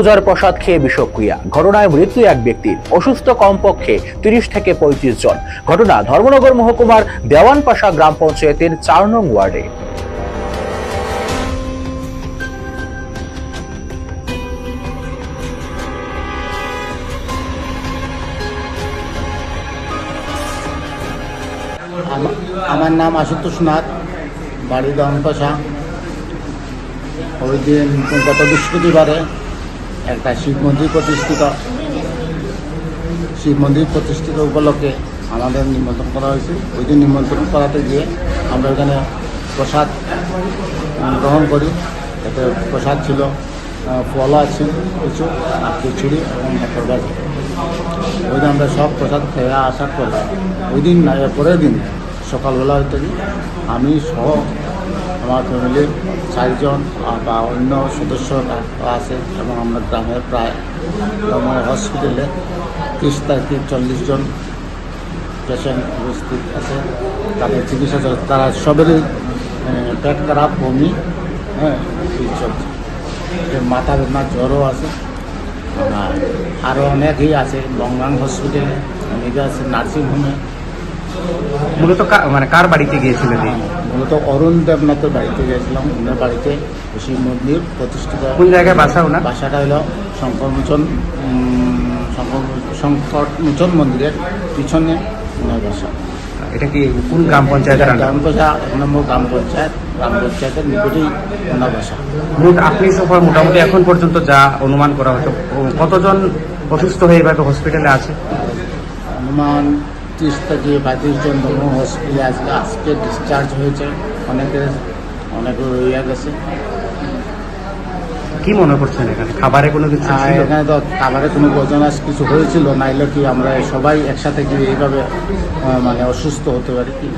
পূজার প্রসাদ খেয়ে বিষক্রিয়া। ঘটনায় মৃত্যু এক ব্যক্তির অসুস্থ কমপক্ষে তিরিশ থেকে পঁয়ত্রিশ জন। ঘটনা ধর্মনগর মহকুমার দেওয়ানপাশা গ্রাম পঞ্চায়েতের চার নং ওয়ার্ডে। আমার নাম আশুতোষ নাথ, বাড়ি দমকষা ওই দিন গত বৃহস্পতিবারে একটা শিব মন্দির প্রতিষ্ঠিত। শিব মন্দির প্রতিষ্ঠিত উপলক্ষে আমাদের নিমন্ত্রণ করা হয়েছে। ওই দিন নিমন্ত্রণ করাতে গিয়ে আমরা ওখানে প্রসাদ গ্রহণ করি। এতে প্রসাদ ছিল ফল আছে কিছু আর খিচুড়ি এবং মটর গাছ। ওই দিন আমরা সব প্রসাদ খেয়ে আসার পর, ওই দিন পরের দিন সকালবেলা হইতে কি আমি সহ আমার ফ্যামিলির চারজন বা অন্য সদস্যরা আছে এবং আমরা গ্রামের প্রায় আমার হসপিটালে তিরিশ তারিখে চল্লিশ জন পেশেন্ট উপস্থিত আছে। তাদের চিকিৎসা চলছে তারা সবেরই পেট খারাপ বমি হ্যাঁ চলছে মাথা বেদনা জ্বরও আছে। আর আরও অনেকেই আছে লংগাং হসপিটালে অনেকে আছে নার্সিংহোমে। মূলত মানে কার বাড়িতে গিয়েছিলেন এই? মূলত অরুণ দেবনাথের বাড়িতে গিয়েছিলাম। ওনার বাড়িতে শিব মন্দির প্রতিষ্ঠিত। কোন জায়গায় বাসা ওনার? বাসাটা হলো শঙ্করমোচন শঙ্কর শঙ্করমোচন মন্দিরের পিছনে ওনার বাসা। এটা কি কোন গ্রাম পঞ্চায়েতের গ্রাম পঞ্চায়েত এক নম্বর গ্রাম পঞ্চায়েত। গ্রাম পঞ্চায়েতের নিকটেই ওনার বাসা। মোট আপনি সফর মোটামুটি এখন পর্যন্ত যা অনুমান করা হতো কতজন অসুস্থ হয়ে এভাবে হসপিটালে আছে? অনুমান ত্রিশ থেকে পঁয়ত্রিশ জন ধর্ম হসপিটালে আজকে আজকে ডিসচার্জ হয়েছে। অনেকে অনেক রয়ে গেছে। কি মনে করছেন এখানে? খাবারে কোনো কিছু এখানে তো খাবারে কোনো বর্জনাস কিছু হয়েছিল নাইলে কি আমরা সবাই একসাথে গিয়ে এইভাবে মানে অসুস্থ হতে পারি কি?